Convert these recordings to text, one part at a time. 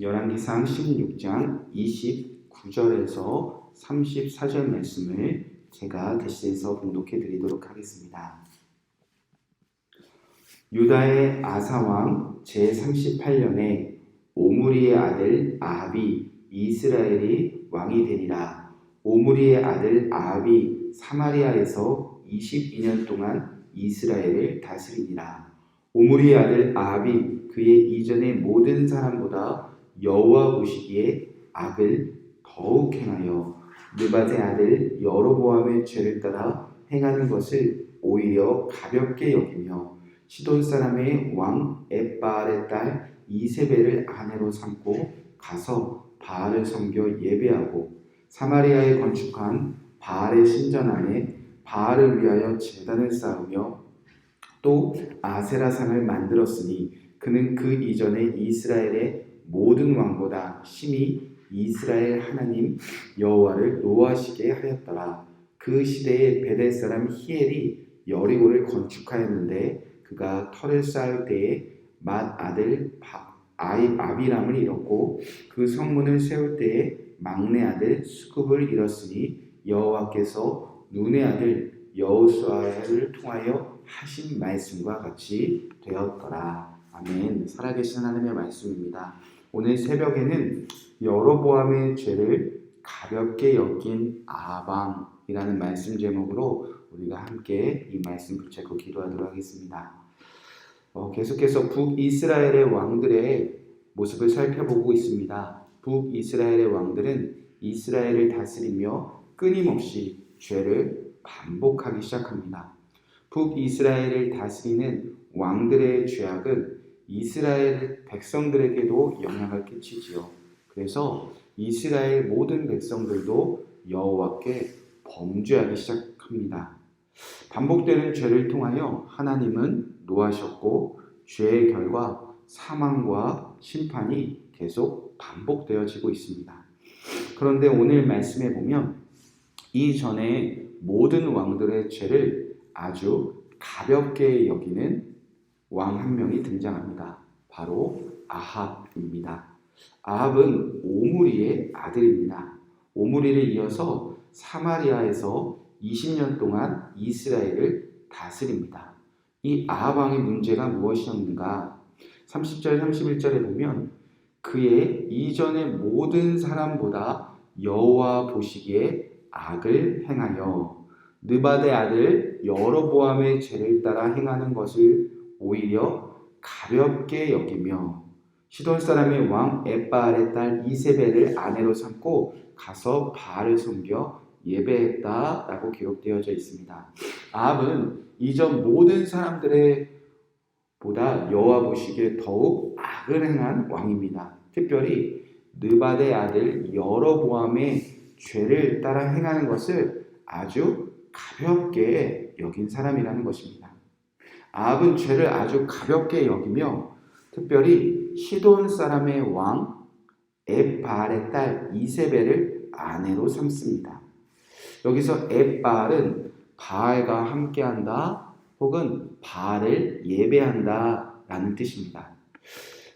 열왕기상 16장 29절에서 34절 말씀을 제가 대시해서 봉독해 드리도록 하겠습니다. 유다의 아사왕 제38년에 오므리의 아들 아합이 이스라엘이 왕이 되니라. 오므리의 아들 아합이 사마리아에서 22년 동안 이스라엘을 다스리니라. 오므리의 아들 아합이 그의 이전의 모든 사람보다 여호와 보시기에 악을 더욱 행하여 느바의 아들 여로보암의 죄를 따라 행하는 것을 오히려 가볍게 여기며 시돈 사람의 왕 에바알의 딸 이세벨을 아내로 삼고 가서 바알을 섬겨 예배하고 사마리아에 건축한 바알의 신전 안에 바알을 위하여 제단을 쌓으며 또 아세라상을 만들었으니 그는 그 이전에 이스라엘의 모든 왕보다 심히 이스라엘 하나님 여호와를 노하시게 하였더라. 그 시대에 베델 사람 히엘이 여리고를 건축하였는데 그가 터를 쌓을 때에 맏 아들 바, 아이 아비람을 잃었고 그 성문을 세울 때에 막내 아들 수굽을 잃었으니 여호와께서 눈의 아들 여호수아를 통하여 하신 말씀과 같이 되었더라. 아멘. 살아계신 하나님의 말씀입니다. 오늘 새벽에는 여로보암의 죄를 가볍게 여긴 아방이라는 말씀 제목으로 우리가 함께 이 말씀 붙잡고 기도하도록 하겠습니다. 어, 계속해서 북이스라엘의 왕들의 모습을 살펴보고 있습니다. 북이스라엘의 왕들은 이스라엘을 다스리며 끊임없이 죄를 반복하기 시작합니다. 북이스라엘을 다스리는 왕들의 죄악은 이스라엘 백성들에게도 영향을 끼치지요. 그래서 이스라엘 모든 백성들도 여호와께 범죄하기 시작합니다. 반복되는 죄를 통하여 하나님은 노하셨고 죄의 결과 사망과 심판이 계속 반복되어지고 있습니다. 그런데 오늘 말씀에 보면 이전에 모든 왕들의 죄를 아주 가볍게 여기는 왕 한 명이 등장합니다. 바로 아합입니다. 아합은 오므리의 아들입니다. 오므리를 이어서 사마리아에서 20년 동안 이스라엘을 다스립니다. 이 아합 왕의 문제가 무엇이었는가? 30절 31절에 보면 그의 이전의 모든 사람보다 여호와 보시기에 악을 행하여 느바데 아들 여로보암의 죄를 따라 행하는 것을 오히려 가볍게 여기며 시돈 사람의 왕 에바알의 딸 이세벨을 아내로 삼고 가서 바알을 섬겨 예배했다라고 기록되어져 있습니다. 아합은 이전 모든 사람들의 보다 여호와 보시기에 더욱 악을 행한 왕입니다. 특별히 느바데 아들 여로보암의 죄를 따라 행하는 것을 아주 가볍게 여긴 사람이라는 것입니다. 아합은 죄를 아주 가볍게 여기며 특별히 시돈 사람의 왕 앱바알의 딸 이세벨을 아내로 삼습니다. 여기서 앱바알은 바알과 함께한다 혹은 바알을 예배한다 라는 뜻입니다.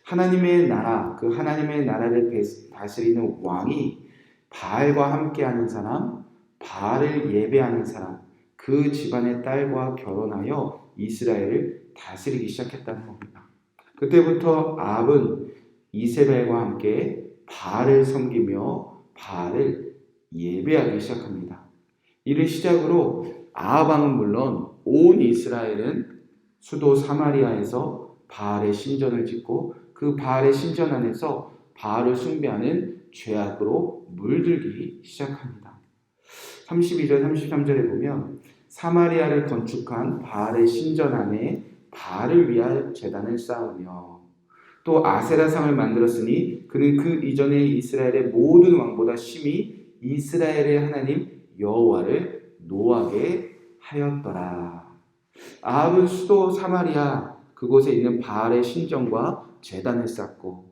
하나님의 나라, 그 하나님의 나라를 다스리는 왕이 바알과 함께하는 사람, 바알을 예배하는 사람, 그 집안의 딸과 결혼하여 이스라엘을 다스리기 시작했다는 겁니다. 그때부터 아합은 이세벨과 함께 바알을 섬기며 바알을 예배하기 시작합니다. 이를 시작으로 아합왕은 물론 온 이스라엘은 수도 사마리아에서 바알의 신전을 짓고 그 바알의 신전 안에서 바알을 숭배하는 죄악으로 물들기 시작합니다. 32절 33절에 보면 사마리아를 건축한 바알의 신전 안에 바알을 위하여 제단을 쌓으며 또 아세라상을 만들었으니 그는 그 이전에 이스라엘의 모든 왕보다 심히 이스라엘의 하나님 여호와를 노하게 하였더라. 아합은 수도 사마리아 그곳에 있는 바알의 신전과 제단을 쌓고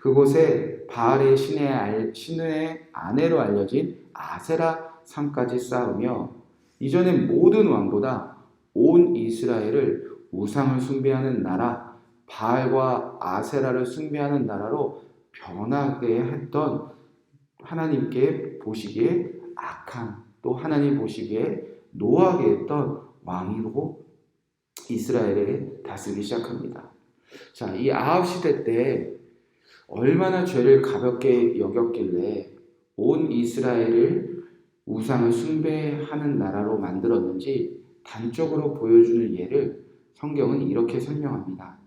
그곳에 바알의 신의, 신의 아내로 알려진 아세라 상까지 쌓으며 이전의 모든 왕보다 온 이스라엘을 우상을 숭배하는 나라, 바알과 아세라를 숭배하는 나라로 변하게 했던 하나님께 보시기에 악한 또 하나님 보시기에 노하게 했던 왕이로 이스라엘에 다스리기 시작합니다. 자, 이 아합 시대 때 얼마나 죄를 가볍게 여겼길래 온 이스라엘을 우상을 숭배하는 나라로 만들었는지 단적으로 보여주는 예를 성경은 이렇게 설명합니다.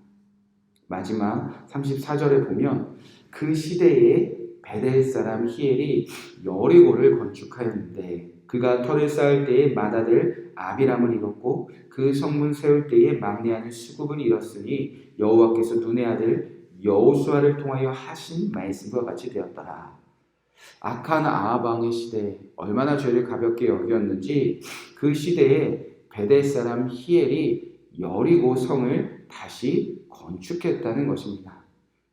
마지막 34절에 보면 그 시대에 베델 사람 히엘이 여리고를 건축하였는데 그가 터를 쌓을 때에 맏아들 아비람을 잃었고 그 성문 세울 때에 막내 아들 수굽을 잃었으니 여호와께서 눈의 아들 여호수아를 통하여 하신 말씀과 같이 되었더라. 악한 아합 왕의 시대 얼마나 죄를 가볍게 여겼는지 그 시대에 베델 사람 히엘이 여리고 성을 다시 건축했다는 것입니다.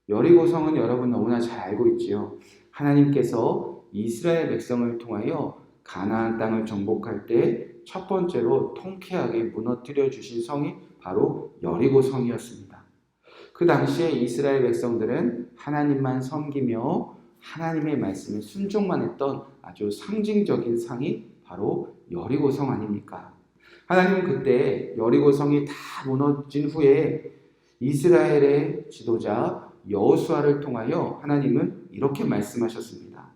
여리고 성은 여러분 너무나 잘 알고 있지요. 하나님께서 이스라엘 백성을 통하여 가나안 땅을 정복할 때 첫 번째로 통쾌하게 무너뜨려 주신 성이 바로 여리고 성이었습니다. 그 당시에 이스라엘 백성들은 하나님만 섬기며 하나님의 말씀에 순종만 했던 아주 상징적인 상이 바로 여리고 성 아닙니까? 하나님은 그때 여리고 성이 다 무너진 후에 이스라엘의 지도자 여호수아를 통하여 하나님은 이렇게 말씀하셨습니다.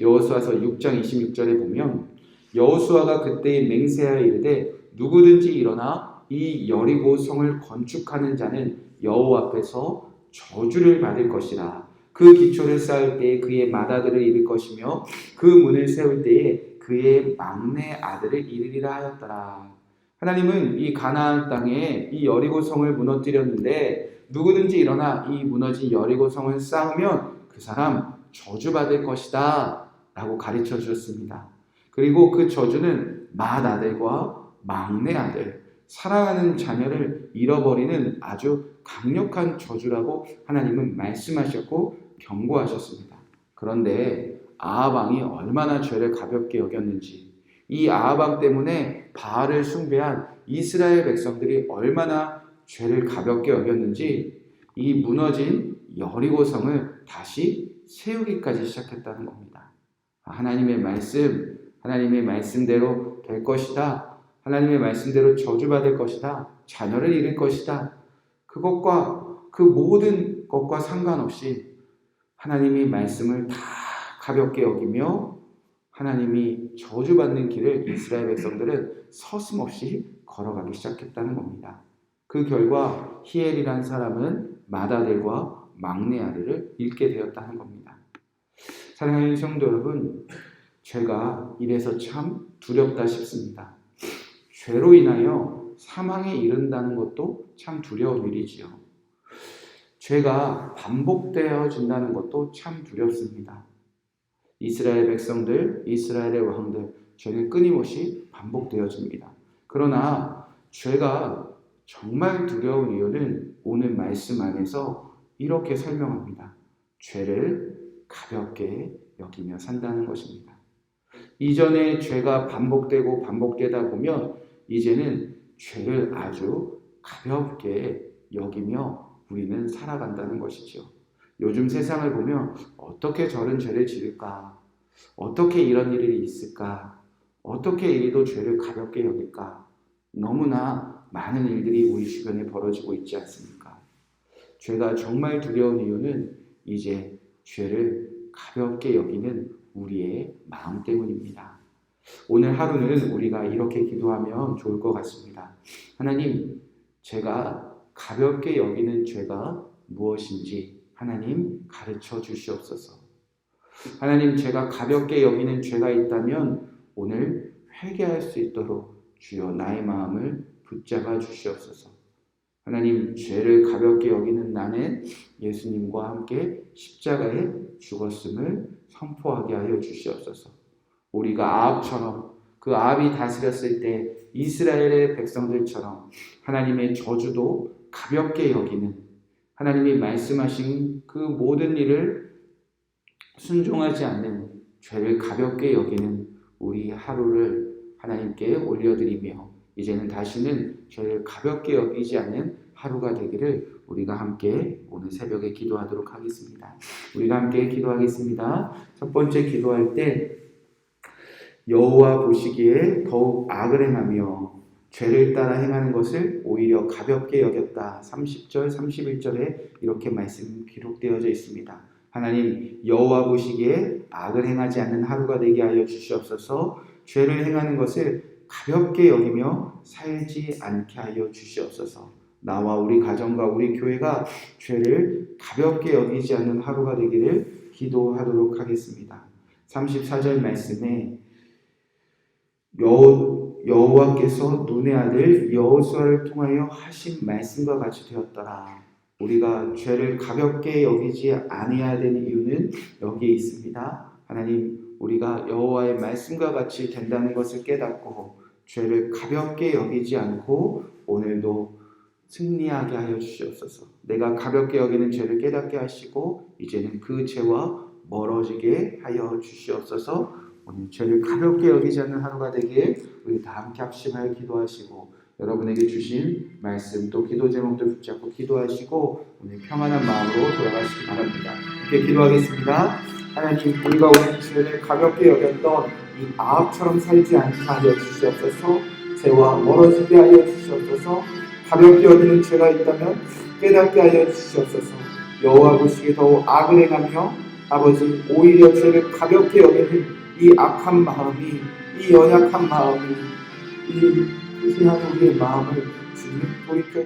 여호수아서 6장 26절에 보면 여호수아가 그때 맹세하여 이르되 누구든지 일어나 이 여리고 성을 건축하는 자는 여호와 앞에서 저주를 받을 것이라. 그 기초를 쌓을 때에 그의 맏아들을 잃을 것이며 그 문을 세울 때에 그의 막내 아들을 잃으리라 하였더라. 하나님은 이 가나안 땅에 이 여리고 성을 무너뜨렸는데 누구든지 일어나 이 무너진 여리고 성을 쌓으면 그 사람 저주받을 것이다 라고 가르쳐 주셨습니다. 그리고 그 저주는 맏아들과 막내 아들, 사랑하는 자녀를 잃어버리는 아주 강력한 저주라고 하나님은 말씀하셨고 경고하셨습니다. 그런데 아하방이 얼마나 죄를 가볍게 여겼는지 이 아하방 때문에 바알을 숭배한 이스라엘 백성들이 얼마나 죄를 가볍게 여겼는지 이 무너진 여리고성을 다시 세우기까지 시작했다는 겁니다. 하나님의 말씀, 하나님의 말씀대로 될 것이다. 하나님의 말씀대로 저주받을 것이다. 자녀를 잃을 것이다. 그것과 그 모든 것과 상관없이 하나님이 말씀을 다 가볍게 여기며 하나님이 저주받는 길을 이스라엘 백성들은 서슴없이 걸어가기 시작했다는 겁니다. 그 결과 히엘이란 사람은 맏아들과 막내 아들을 잃게 되었다는 겁니다. 사랑하는 성도 여러분, 죄가 이래서 참 두렵다 싶습니다. 죄로 인하여 사망에 이른다는 것도 참 두려운 일이지요. 죄가 반복되어진다는 것도 참 두렵습니다. 이스라엘 백성들, 이스라엘의 왕들, 죄는 끊임없이 반복되어집니다. 그러나 죄가 정말 두려운 이유는 오늘 말씀 안에서 이렇게 설명합니다. 죄를 가볍게 여기며 산다는 것입니다. 이전에 죄가 반복되고 반복되다 보면 이제는 죄를 아주 가볍게 여기며 우리는 살아간다는 것이죠. 요즘 세상을 보면 어떻게 저런 죄를 지을까? 어떻게 이런 일이 있을까? 어떻게 이리도 죄를 가볍게 여길까? 너무나 많은 일들이 우리 주변에 벌어지고 있지 않습니까? 죄가 정말 두려운 이유는 이제 죄를 가볍게 여기는 우리의 마음 때문입니다. 오늘 하루는 우리가 이렇게 기도하면 좋을 것 같습니다. 하나님, 제가 가볍게 여기는 죄가 무엇인지 하나님 가르쳐 주시옵소서. 하나님, 제가 가볍게 여기는 죄가 있다면 오늘 회개할 수 있도록 주여 나의 마음을 붙잡아 주시옵소서. 하나님, 죄를 가볍게 여기는 나는 예수님과 함께 십자가에 죽었음을 선포하게 하여 주시옵소서. 우리가 아합처럼 그 아합이 다스렸을 때 이스라엘의 백성들처럼 하나님의 저주도 가볍게 여기는 하나님이 말씀하신 그 모든 일을 순종하지 않는 죄를 가볍게 여기는 우리 하루를 하나님께 올려드리며 이제는 다시는 죄를 가볍게 여기지 않는 하루가 되기를 우리가 함께 오늘 새벽에 기도하도록 하겠습니다. 우리가 함께 기도하겠습니다. 첫 번째 기도할 때 여호와 보시기에 더욱 악을 행하며 죄를 따라 행하는 것을 오히려 가볍게 여겼다. 30절, 31절에 이렇게 말씀 기록되어져 있습니다. 하나님 여호와 보시기에 악을 행하지 않는 하루가 되게 하여 주시옵소서. 죄를 행하는 것을 가볍게 여기며 살지 않게 하여 주시옵소서. 나와 우리 가정과 우리 교회가 죄를 가볍게 여기지 않는 하루가 되기를 기도하도록 하겠습니다. 34절 말씀에 여, 여호와께서 눈의 아들 여호수아를 통하여 하신 말씀과 같이 되었더라. 우리가 죄를 가볍게 여기지 아니해야 되는 이유는 여기에 있습니다. 하나님, 우리가 여호와의 말씀과 같이 된다는 것을 깨닫고 죄를 가볍게 여기지 않고 오늘도 승리하게 하여 주시옵소서. 내가 가볍게 여기는 죄를 깨닫게 하시고 이제는 그 죄와 멀어지게 하여 주시옵소서. 오늘 죄를 가볍게 여기지 않는 하루가 되길 우리 다 함께 합심하여 기도하시고 여러분에게 주신 말씀 또 기도 제목들 붙잡고 기도하시고 오늘 평안한 마음으로 돌아가시기 바랍니다. 함께 기도하겠습니다. 하나님 우리가 오늘 죄를 가볍게 여겼던 이 아합처럼 살지 않게 하여 주시옵소서 죄와 멀어지게 하여 주시옵소서 가볍게 여기는 죄가 있다면 깨닫게 하여 주시옵소서 여호와 보시기에 더욱 악을 행하며 아버지 오히려 죄를 가볍게 여기는 이 악한 마음이 이 연약한 마음이 이 희생하는 우리의 마음을 주님 돌이켜